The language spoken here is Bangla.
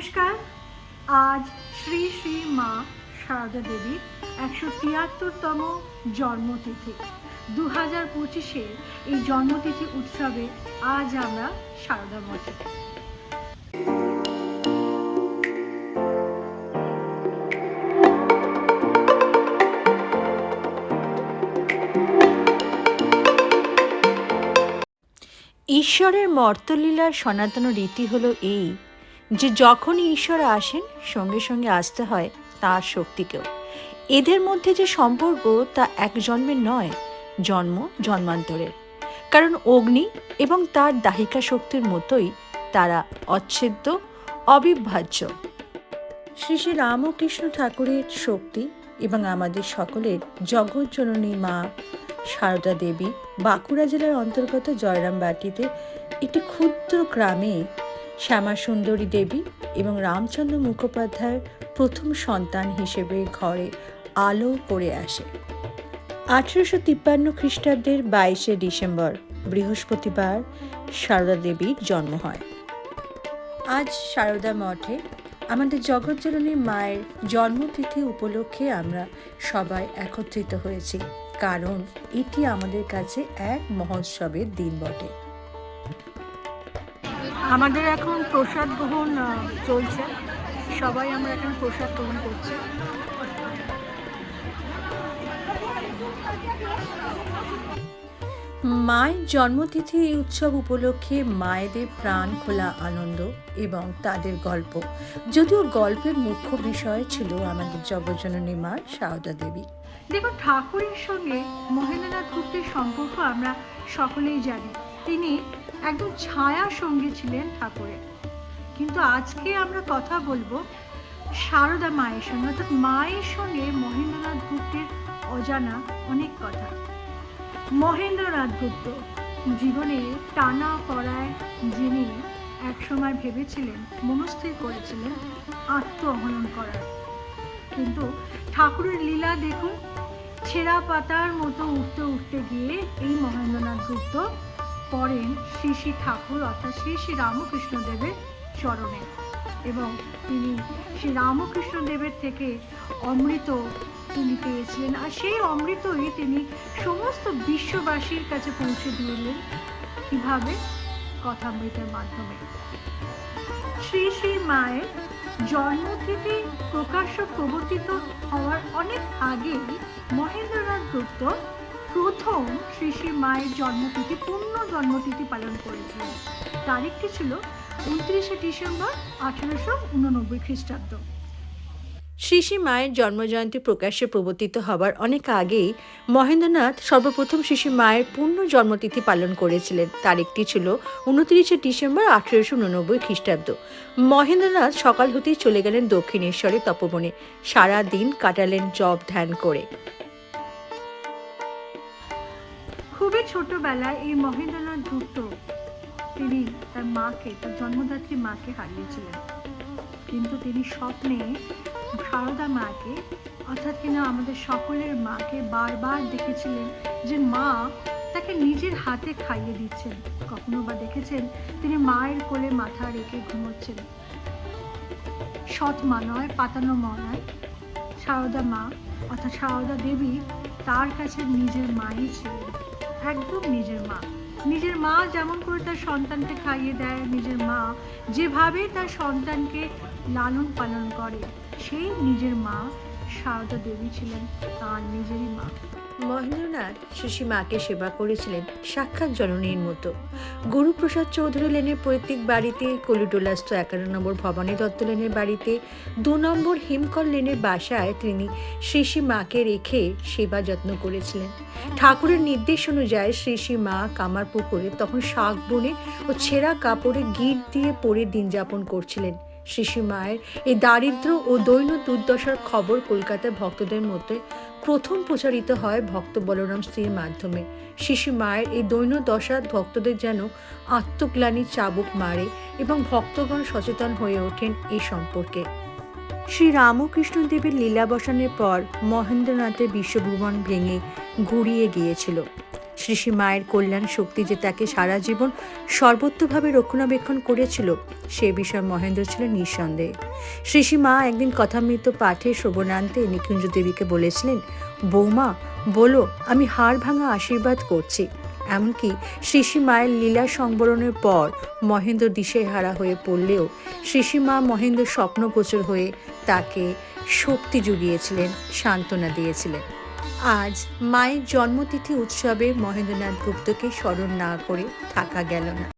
নমস্কার। আজ শ্রী শ্রী মা সারদা দেবীর একশো তিয়াত্তরতম জন্মতিথি। দু হাজার পঁচিশে এই জন্মতিথি উৎসবে আজ আমরা সারদা মঠে। ঈশ্বরের মর্তলীলার সনাতন রীতি হলো এই যে যখনই ঈশ্বর আসেন, সঙ্গে সঙ্গে আসতে হয় তার শক্তিকেও। এদের মধ্যে যে সম্পর্ক তা এক জন্মের নয়, জন্ম জন্মান্তরের। কারণ অগ্নি এবং তার দাহিকা শক্তির মতোই তারা অচ্ছেদ্য, অবিভাজ্য। শ্রী শ্রী রামকৃষ্ণ ঠাকুরের শক্তি এবং আমাদের সকলের জগৎজননী মা সারদা দেবী বাঁকুড়া জেলার অন্তর্গত জয়রামবাটিতে একটি ক্ষুদ্র গ্রামে শ্যামা সুন্দরী দেবী এবং রামচন্দ্র মুখোপাধ্যায়ের প্রথম সন্তান হিসেবে ঘরে আলো করে আসে। আঠেরোশো তিপ্পান্ন খ্রিস্টাব্দের বাইশে ডিসেম্বর, বৃহস্পতিবার সারদা দেবীর জন্ম হয়। আজ সারদা মঠে আমাদের জগৎজননী মায়ের জন্মতিথি উপলক্ষে আমরা সবাই একত্রিত হয়েছি, কারণ এটি আমাদের কাছে এক মহোৎসবের দিন বটে। আমাদের এখন প্রসাদ গ্রহণ চলছে। সবাই আমরা এখন প্রসাদ গ্রহণ করছি। মায়ের জন্মতিথি এই উৎসব উপলক্ষে মায়েদের প্রাণ খোলা আনন্দ এবং তাদের গল্প। যদিও গল্পের মুখ্য বিষয় ছিল আমাদের জগজ্জননী মা সারদা দেবী। দেখুন ঠাকুরের সঙ্গে মহেন্দ্রনাথ গুপ্তের সম্পর্ক আমরা সকলেই জানি। তিনি একদম ছায়া সঙ্গী ছিলেন ঠাকুরের। কিন্তু আজকে আমরা কথা বলব সারদা মায়ের সঙ্গে, অর্থাৎ মায়ের সঙ্গে মহেন্দ্রনাথ গুপ্তের অজানা অনেক কথা। মহেন্দ্রনাথ গুপ্ত জীবনে টানা পড়ায় যিনি একসময় ভেবেছিলেন, মনস্থির করেছিলেন আত্মহনন করার। কিন্তু ঠাকুরের লীলা দেখুন, ছেঁড়া পাতার মতো উঠতে উঠতে গিয়ে এই মহেন্দ্রনাথ গুপ্ত পড়েন শ্রী শ্রী ঠাকুর, অর্থাৎ শ্রী শ্রী রামকৃষ্ণ দেবের চরণে। এবং তিনি শ্রী রামকৃষ্ণ দেবের থেকে অমৃত তিনি পেয়েছিলেন। আর সেই অমৃতই তিনি সমস্ত বিশ্ববাসীর কাছে পৌঁছে দিলেন কীভাবে? কথামৃতের মাধ্যমে। শ্রী শ্রী মায়ের জন্মতিথি প্রকাশ্য প্রবর্তিত হওয়ার অনেক আগেই মহেন্দ্রনাথ গুপ্ত প্রথম শ্রী শ্রী মায়ের জন্মতিথি, পূর্ণ জন্মতিথি পালন করেছিলেন। তারিখটি ছিল উনত্রিশে ডিসেম্বর আঠেরোশো উননব্বই খ্রিস্টাব্দ। শ্রী শ্রী মায়ের জন্মজয়ন্তী প্রকাশ্যে প্রবর্তিত হবার অনেক আগেই মহেন্দ্রনাথ সর্বপ্রথম শ্রী শ্রী মায়ের পূর্ণ জন্মতিথি পালন করেছিলেন। তারিখটি ছিল উনত্রিশে ডিসেম্বর আঠেরোশো উননব্বই খ্রিস্টাব্দ। মহেন্দ্রনাথ সকাল হতেই চলে গেলেন দক্ষিণেশ্বরে তপবনে। সারা দিন কাটালেন জব ধ্যান করে। খুবই ছোটবেলায় এই মহেন্দ্রনাথ গুপ্ত তিনি তার মাকে, তার জন্মদাত্রী মাকে হারিয়েছিলেন। কিন্তু তিনি স্বপ্নে সারদা মাকে, অর্থাৎ কিনা আমাদের সকলের মাকে বারবার দেখেছিলেন যে মা তাকে নিজের হাতে খাইয়ে দিচ্ছেন। কখনো বা দেখেছেন? তিনি মায়ের কোলে মাথা রেখে ঘুমোচ্ছেন। সৎ মা নয়, পাতানো মা নয়। সারদা মা, অর্থাৎ সারদা দেবী, তার কাছে নিজের মাই ছিলেন। একদম নিজের মা। নিজের মা যেমন করে তার সন্তানকে খাইয়ে দেয়, নিজের মা যেভাবে তার সন্তানকে লালন পালন করে সেই নিজের মা সারদা দেবী ছিলেন, তার নিজেরই মা। মহেন্দ্রনাথ শ্রী মাকে সেবা করেছিলেন সাক্ষাৎ জননীর মতো। গুরুপ্রসাদ চৌধুরী লেনের পৈতৃক বাড়িতে কলুটোলাস্ত একান্ন নম্বর ভবানী দত্ত লেনের বাড়িতে, দু নম্বর হিমকল লেনের বাসায় তিনি শ্রী শ্রী মাকে রেখে সেবা যত্ন করেছিলেন। ঠাকুরের নির্দেশ অনুযায়ী শ্রী শ্রী মা কামার পুকুরে তখন শাক বনে ও ছেঁড়া কাপড়ে গিট দিয়ে পরে দিন যাপন করছিলেন। শিশু মায়ের এই দারিদ্র ও দৈন দুর্দশার খবর কলকাতার ভক্তদের মধ্যে প্রথম প্রচারিত হয় ভক্ত বলরাম স্ত্রীর মাধ্যমে। শিশু মায়ের এই দৈন দশা ভক্তদের যেন আত্মগ্লানি চাবুক মারে এবং ভক্তগণ সচেতন হয়ে ওঠেন এই সম্পর্কে। শ্রী দেবের লীলাবসানের পর মহেন্দ্রনাথের বিশ্বভুবন ভেঙে ঘুরিয়ে গিয়েছিল। শ্রী শ্রী মায়ের কল্যাণ শক্তি যে তাকে সারা জীবন সর্বত্রভাবে রক্ষণাবেক্ষণ করেছিল, সে বিষয়ে মহেন্দ্র ছিল নিঃসন্দেহে। শ্রী শ্রী মা একদিন কথামৃত পাঠে শ্রবণান্তে নিকুঞ্জ দেবীকে বলেছিলেন, বৌমা, বলো, আমি হাড় ভাঙা আশীর্বাদ করছি। এমনকি শ্রী মায়ের লীলা সংবরণের পর মহেন্দ্র দিশেহারা হয়ে পড়লেও শ্রী মা মহেন্দ্র স্বপ্নগোচর হয়ে তাকে শক্তি জুগিয়েছিলেন, সান্ত্বনা দিয়েছিলেন। আজ মায়ের জন্মতিথি উৎসবে মহেন্দ্রনাথ গুপ্তকে স্মরণ না করে থাকা গেল না।